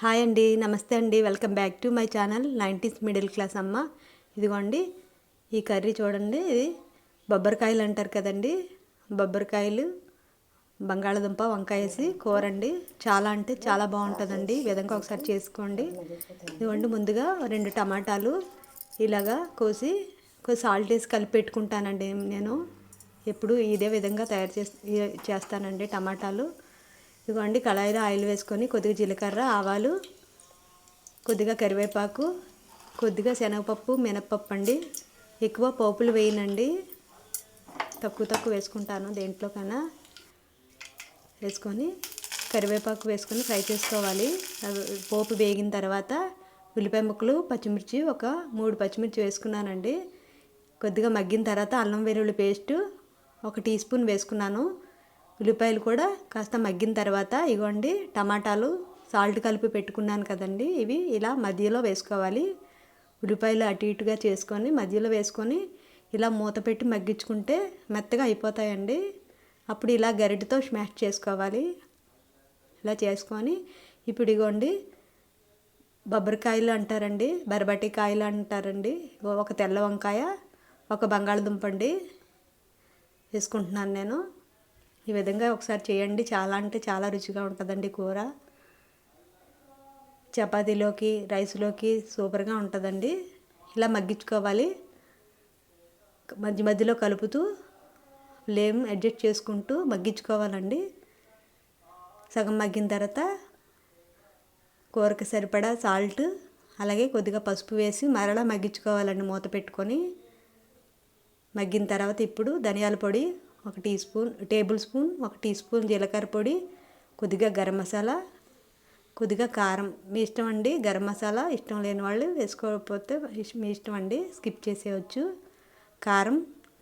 Hi అండి నమస్తే అండి. Welcome back to my channel nineties middle class అమ్మ. ఇదిగోండి ఈ కర్రీ చూడండి. ఇది బొబ్బరికాయలు అంటారు కదండి. బొబ్బరికాయలు బంగాళదుంప వంకాయ వేసి కూర అండి చాలా అంటే చాలా బాగుంటుందండి. ఈ విధంగా ఒకసారి చేసుకోండి. ఇదిగోండి ముందుగా రెండు టమాటాలు ఇలాగా కోసి కొంచెం సాల్ట్ వేసి కలిపి పెట్టుకుంటానండి నేను. ఎప్పుడు ఇదే విధంగా తయారు చేసి చేస్తానండి టమాటాలు. ఇదిగోండి కళాయిలో ఆయిల్ వేసుకొని కొద్దిగా జీలకర్ర ఆవాలు కొద్దిగా కరివేపాకు కొద్దిగా శనగపప్పు మినప్పప్పు అండి. ఎక్కువ పోపులు వేయనండి. తక్కువ తక్కువ వేసుకుంటాను దేంట్లోకైనా. వేసుకొని కరివేపాకు వేసుకొని ఫ్రై చేసుకోవాలి. పోపు వేగిన తర్వాత ఉల్లిపాయ ముక్కలు పచ్చిమిర్చి ఒక మూడు పచ్చిమిర్చి వేసుకున్నానండి. కొద్దిగా మగ్గిన తర్వాత అల్లం వెల్లుల్లి పేస్ట్ ఒక టీ స్పూన్ వేసుకున్నాను. ఉల్లిపాయలు కూడా కాస్త మగ్గిన తర్వాత ఇగోండి టమాటాలు సాల్ట్ కలిపి పెట్టుకున్నాను కదండి. ఇవి ఇలా మధ్యలో వేసుకోవాలి. ఉల్లిపాయలు అటు ఇటుగా చేసుకొని మధ్యలో వేసుకొని ఇలా మూత పెట్టి మగ్గించుకుంటే మెత్తగా అయిపోతాయండి. అప్పుడు ఇలా గరిటతో స్మాష్ చేసుకోవాలి. ఇలా చేసుకొని ఇప్పుడు ఇగోండి బొబ్బరికాయలు అంటారండి బరబటి కాయలు అంటారండి. ఒక తెల్ల వంకాయ ఒక బంగాళదుంప అండి వేసుకుంటున్నాను నేను. ఈ విధంగా ఒకసారి చేయండి. చాలా అంటే చాలా రుచిగా ఉంటుందండి కూర. చపాతీలోకి రైస్లోకి సూపర్గా ఉంటుందండి. ఇలా మగ్గించుకోవాలి. మధ్య మధ్యలో కలుపుతూ ఫ్లేమ్ అడ్జస్ట్ చేసుకుంటూ మగ్గించుకోవాలండి. సగం మగ్గిన తర్వాత కూరకి సరిపడా సాల్ట్ అలాగే కొద్దిగా పసుపు వేసి మరలా మగ్గించుకోవాలండి మూత పెట్టుకొని. మగ్గిన తర్వాత ఇప్పుడు ధనియాల పొడి ఒక టీ స్పూన్ టేబుల్ స్పూన్ ఒక టీ స్పూన్ జీలకర్ర పొడి కొద్దిగా గరం మసాలా కొద్దిగా కారం. మీ ఇష్టం అండి గరం మసాలా ఇష్టం లేని వాళ్ళు వేసుకోకపోతే మీ ఇష్టం అండి స్కిప్ చేసేయచ్చు. కారం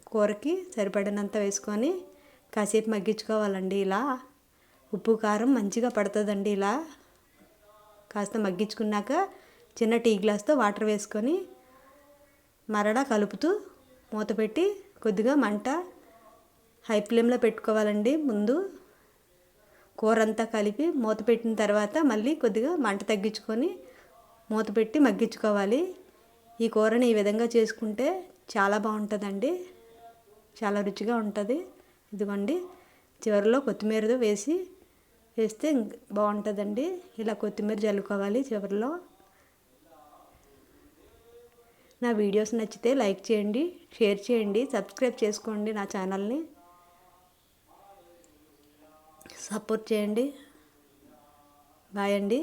కూరకి సరిపడినంత వేసుకొని కాసేపు మగ్గించుకోవాలండి ఇలా. ఉప్పు కారం మంచిగా పడుతుందండి ఇలా. కాస్త మగ్గించుకున్నాక చిన్న టీ గ్లాస్తో వాటర్ వేసుకొని మరలా కలుపుతూ మూత పెట్టి కొద్దిగా మంట హై ఫ్లేమ్లో పెట్టుకోవాలండి ముందు. కూర అంతా కలిపి మూత పెట్టిన తర్వాత మళ్ళీ కొద్దిగా మంట తగ్గించుకొని మూత పెట్టి మగ్గించుకోవాలి. ఈ కూరని ఈ విధంగా చేసుకుంటే చాలా బాగుంటుందండి. చాలా రుచిగా ఉంటుంది. ఇదిగోండి చివరిలో కొత్తిమీరతో వేసి వేస్తే బాగుంటుందండి. ఇలా కొత్తిమీర చల్లుకోవాలి చివరిలో. నా వీడియోస్ నచ్చితే లైక్ చేయండి షేర్ చేయండి సబ్స్క్రైబ్ చేసుకోండి నా ఛానల్ని. సపోర్ట్ చేయండి. బాయ్ అండి.